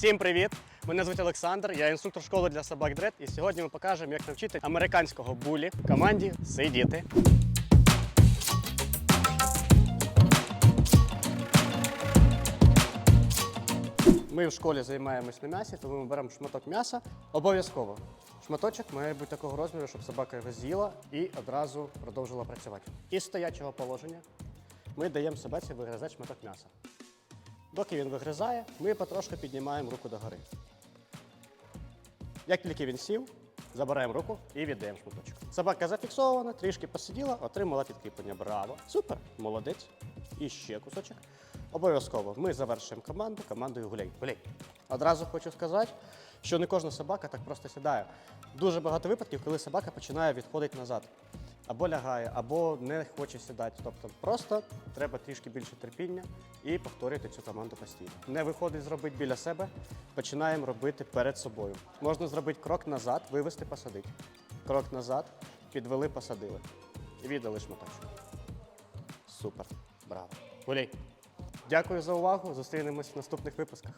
Всім привіт! Мене звуть Олександр, я інструктор школи для собак Дред, і сьогодні ми покажемо, як навчити американського булі в команді сидіти. Ми в школі займаємось на м'ясі, тому ми беремо шматок м'яса. Обов'язково. Шматочок має бути такого розміру, щоб собака його з'їла і одразу продовжила працювати. Із стоячого положення ми даємо собаці вигризати шматок м'яса. Доки він вигризає, ми потрошки піднімаємо руку догори. Як тільки він сів, забираємо руку і віддаємо шматочок. Собака зафіксована, трішки посиділа, отримала підкріплення. Браво! Супер! Молодець. І ще кусочок. Обов'язково ми завершуємо команду командою гуляй. Гуляй. Одразу хочу сказати, що не кожна собака так просто сідає. Дуже багато випадків, коли собака починає відходити назад. Або лягає, або не хоче сідати. Тобто просто треба трішки більше терпіння і повторювати цю команду постійно. Не виходить зробити біля себе, починаємо робити перед собою. Можна зробити крок назад, вивести, посадити. Крок назад, підвели, посадили. І віддали шматочок. Супер. Браво. Гуляй. Дякую за увагу. Зустрінемось в наступних випусках.